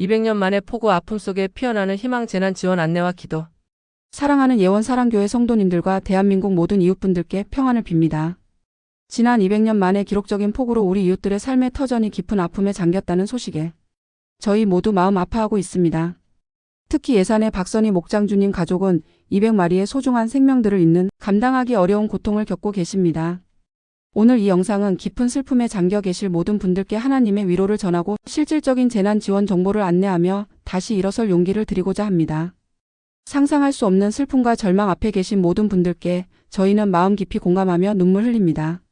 200년 만에 폭우 아픔 속에 피어나는 희망 재난 지원 안내와 기도. 사랑하는 예원 사랑교회 성도님들과 대한민국 모든 이웃분들께 평안을 빕니다. 지난 200년 만에 기록적인 폭우로 우리 이웃들의 삶의 터전이 깊은 아픔에 잠겼다는 소식에 저희 모두 마음 아파하고 있습니다. 특히 예산의 박선희 목장주님 가족은 200마리의 소중한 생명들을 잇는 감당하기 어려운 고통을 겪고 계십니다. 오늘 이 영상은 깊은 슬픔에 잠겨 계실 모든 분들께 하나님의 위로를 전하고 실질적인 재난 지원 정보를 안내하며 다시 일어설 용기를 드리고자 합니다. 상상할 수 없는 슬픔과 절망 앞에 계신 모든 분들께 저희는 마음 깊이 공감하며 눈물 흘립니다.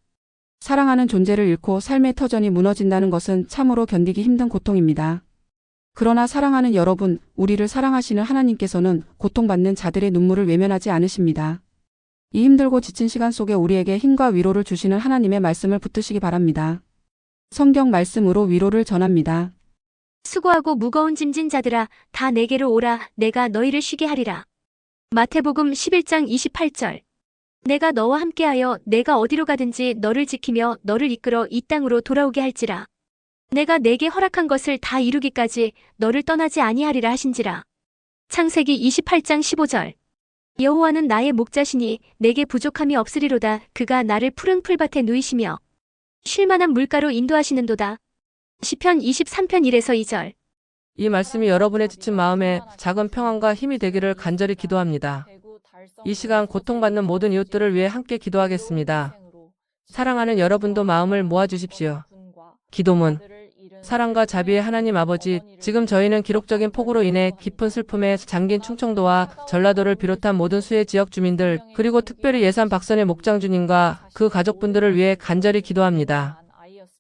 사랑하는 존재를 잃고 삶의 터전이 무너진다는 것은 참으로 견디기 힘든 고통입니다. 그러나 사랑하는 여러분, 우리를 사랑하시는 하나님께서는 고통받는 자들의 눈물을 외면하지 않으십니다. 이 힘들고 지친 시간 속에 우리에게 힘과 위로를 주시는 하나님의 말씀을 붙드시기 바랍니다. 성경 말씀으로 위로를 전합니다. 수고하고 무거운 짐진 자들아 다 내게로 오라 내가 너희를 쉬게 하리라. 마태복음 11장 28절 내가 너와 함께하여 내가 어디로 가든지 너를 지키며 너를 이끌어 이 땅으로 돌아오게 할지라. 내가 내게 허락한 것을 다 이루기까지 너를 떠나지 아니하리라 하신지라. 창세기 28장 15절 여호와는 나의 목자시니 내게 부족함이 없으리로다 그가 나를 푸른 풀밭에 누이시며 쉴만한 물가로 인도하시는도다. 시편 23편 1에서 2절 이 말씀이 여러분의 지친 마음에 작은 평안과 힘이 되기를 간절히 기도합니다. 이 시간 고통받는 모든 이웃들을 위해 함께 기도하겠습니다. 사랑하는 여러분도 마음을 모아주십시오. 기도문 사랑과 자비의 하나님 아버지, 지금 저희는 기록적인 폭우로 인해 깊은 슬픔에 잠긴 충청도와 전라도를 비롯한 모든 수해 지역 주민들, 그리고 특별히 예산 박선의 목장 주님과 그 가족분들을 위해 간절히 기도합니다.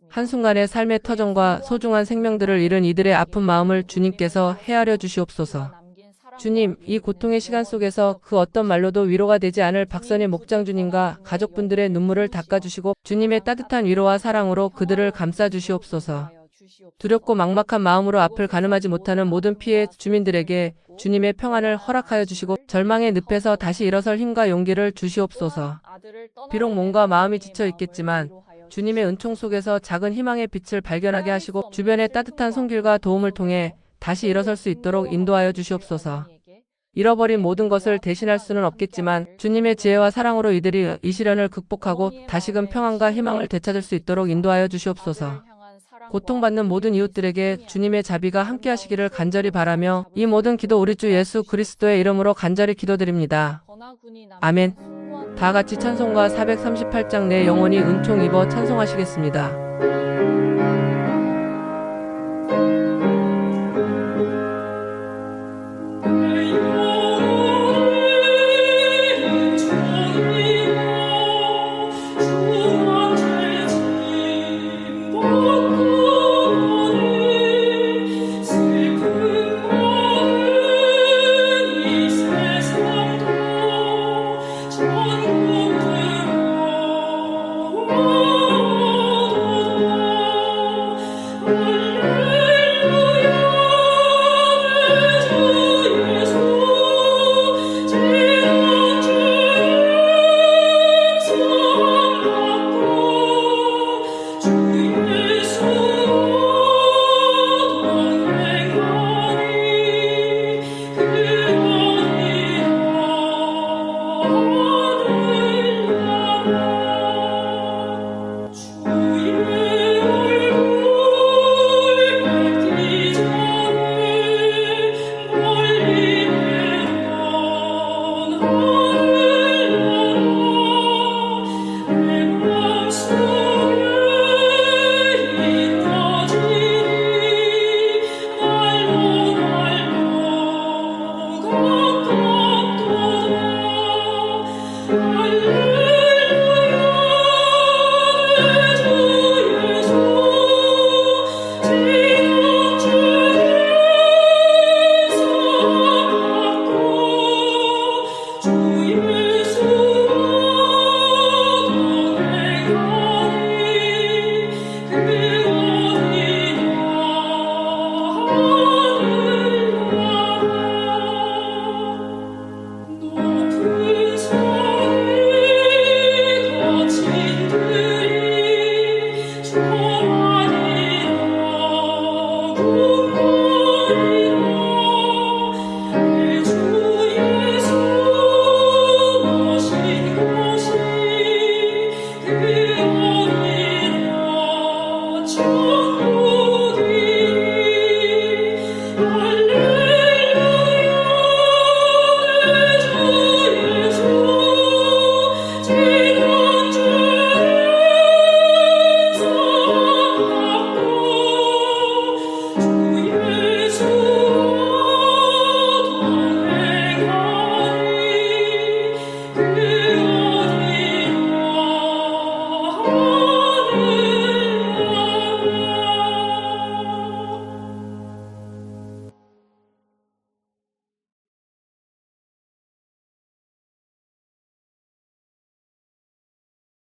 한순간의 삶의 터전과 소중한 생명들을 잃은 이들의 아픈 마음을 주님께서 헤아려 주시옵소서. 주님, 이 고통의 시간 속에서 그 어떤 말로도 위로가 되지 않을 박선의 목장 주님과 가족분들의 눈물을 닦아주시고 주님의 따뜻한 위로와 사랑으로 그들을 감싸주시옵소서. 두렵고 막막한 마음으로 앞을 가늠하지 못하는 모든 피해 주민들에게 주님의 평안을 허락하여 주시고 절망의 늪에서 다시 일어설 힘과 용기를 주시옵소서. 비록 몸과 마음이 지쳐 있겠지만 주님의 은총 속에서 작은 희망의 빛을 발견하게 하시고 주변의 따뜻한 손길과 도움을 통해 다시 일어설 수 있도록 인도하여 주시옵소서. 잃어버린 모든 것을 대신할 수는 없겠지만 주님의 지혜와 사랑으로 이들이 이 시련을 극복하고 다시금 평안과 희망을 되찾을 수 있도록 인도하여 주시옵소서. 고통받는 모든 이웃들에게 주님의 자비가 함께 하시기를 간절히 바라며 이 모든 기도 우리 주 예수 그리스도의 이름으로 간절히 기도드립니다. 아멘. 다 같이 찬송가 438장 내 영혼이 은총 입어 찬송하시겠습니다. Thank you.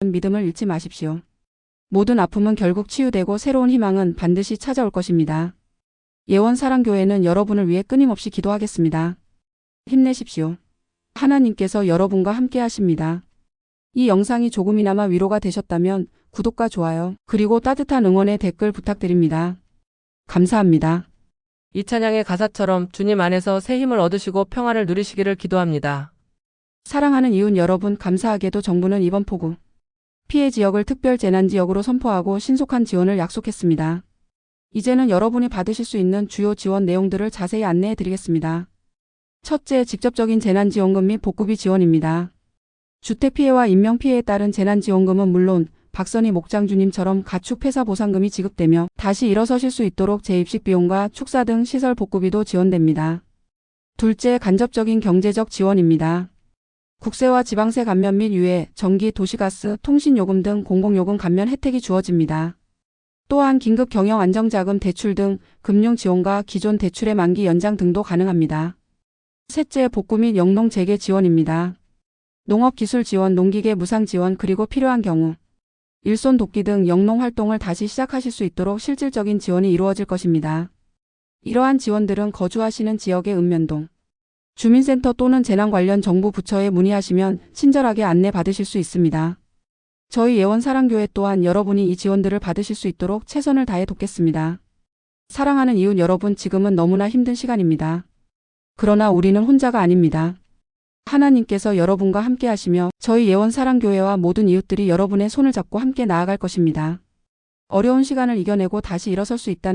믿음을 잃지 마십시오. 모든 아픔은 결국 치유되고 새로운 희망은 반드시 찾아올 것입니다. 예원 사랑교회는 여러분을 위해 끊임없이 기도하겠습니다. 힘내십시오. 하나님께서 여러분과 함께 하십니다. 이 영상이 조금이나마 위로가 되셨다면 구독과 좋아요, 그리고 따뜻한 응원의 댓글 부탁드립니다. 감사합니다. 이 찬양의 가사처럼 주님 안에서 새 힘을 얻으시고 평안을 누리시기를 기도합니다. 사랑하는 이웃 여러분, 감사하게도 정부는 이번 폭우 피해 지역을 특별 재난 지역으로 선포하고 신속한 지원을 약속했습니다. 이제는 여러분이 받으실 수 있는 주요 지원 내용들을 자세히 안내해 드리겠습니다. 첫째, 직접적인 재난지원금 및 복구비 지원입니다. 주택 피해와 인명 피해에 따른 재난지원금은 물론 박선희 목장주님처럼 가축 폐사 보상금이 지급되며 다시 일어서실 수 있도록 재입식 비용과 축사 등 시설 복구비도 지원됩니다. 둘째, 간접적인 경제적 지원입니다. 국세와 지방세 감면 및 유예, 전기, 도시가스, 통신요금 등 공공요금 감면 혜택이 주어집니다. 또한 긴급 경영 안정자금 대출 등 금융 지원과 기존 대출의 만기 연장 등도 가능합니다. 셋째, 복구 및 영농 재개 지원입니다. 농업 기술 지원, 농기계 무상 지원 그리고 필요한 경우 일손 돕기 등 영농 활동을 다시 시작하실 수 있도록 실질적인 지원이 이루어질 것입니다. 이러한 지원들은 거주하시는 지역의 읍면동, 주민센터 또는 재난 관련 정부 부처에 문의하시면 친절하게 안내 받으실 수 있습니다. 저희 예원 사랑교회 또한 여러분이 이 지원들을 받으실 수 있도록 최선을 다해 돕겠습니다. 사랑하는 이웃 여러분, 지금은 너무나 힘든 시간입니다. 그러나 우리는 혼자가 아닙니다. 하나님께서 여러분과 함께 하시며 저희 예원 사랑교회와 모든 이웃들이 여러분의 손을 잡고 함께 나아갈 것입니다. 어려운 시간을 이겨내고 다시 일어설 수 있다는